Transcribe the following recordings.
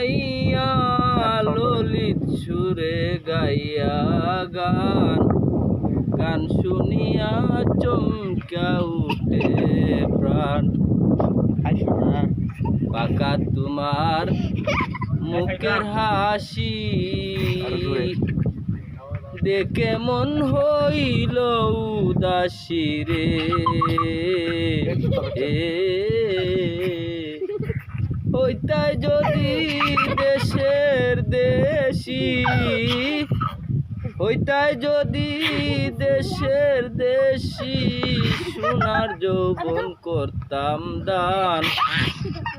নাইয়া ললিত সুরে গাইয়া গান। গান শুনিয়া চমকা উঠে প্রাণ। পাকা তোমার মুখের হাসি দেখে মন হইল উদাসী রে। হইতাই দেশের দেশি। হইতাই যদি দেশের দেশি সোনার যৌবন করতাম দান।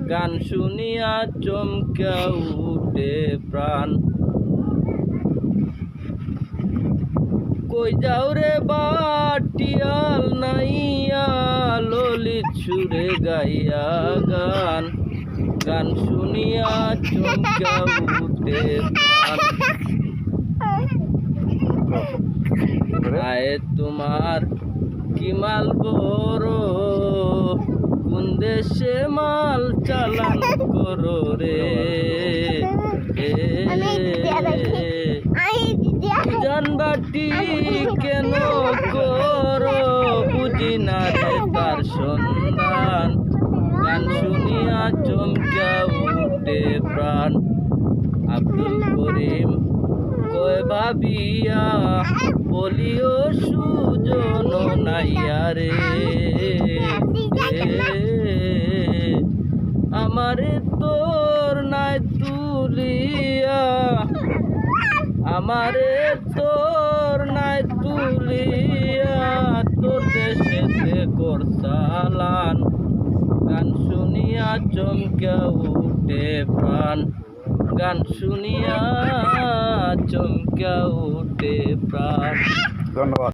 গান শুনিয়া চমকা উঠে প্রাণ। কই যাও রে বাটিয়াল নাইয়া, ললিত সুরে গাইয়া গান। গান শুনিয়া চমকা উঠে। আয় তোমার কি মাল বড়, কোন দেশে মাল চালান করো রে? জানবাটি কেন করো? বুঝি না তার সন্ধান গান শুনিয়া চমকা উঠে প্রাণ। আব্দুল করিম কয় ভাবিয়া বলিও সুজন নাইয়া রে আমারে তোর নাই তুলিয়া। আমারে তোর নাই তুলিয়া। তোর গান শুনিয়া চমকা উঠে প্রাণ। গান শুনিয়া চমকা উঠে প্রাণ। ধন্যবাদ।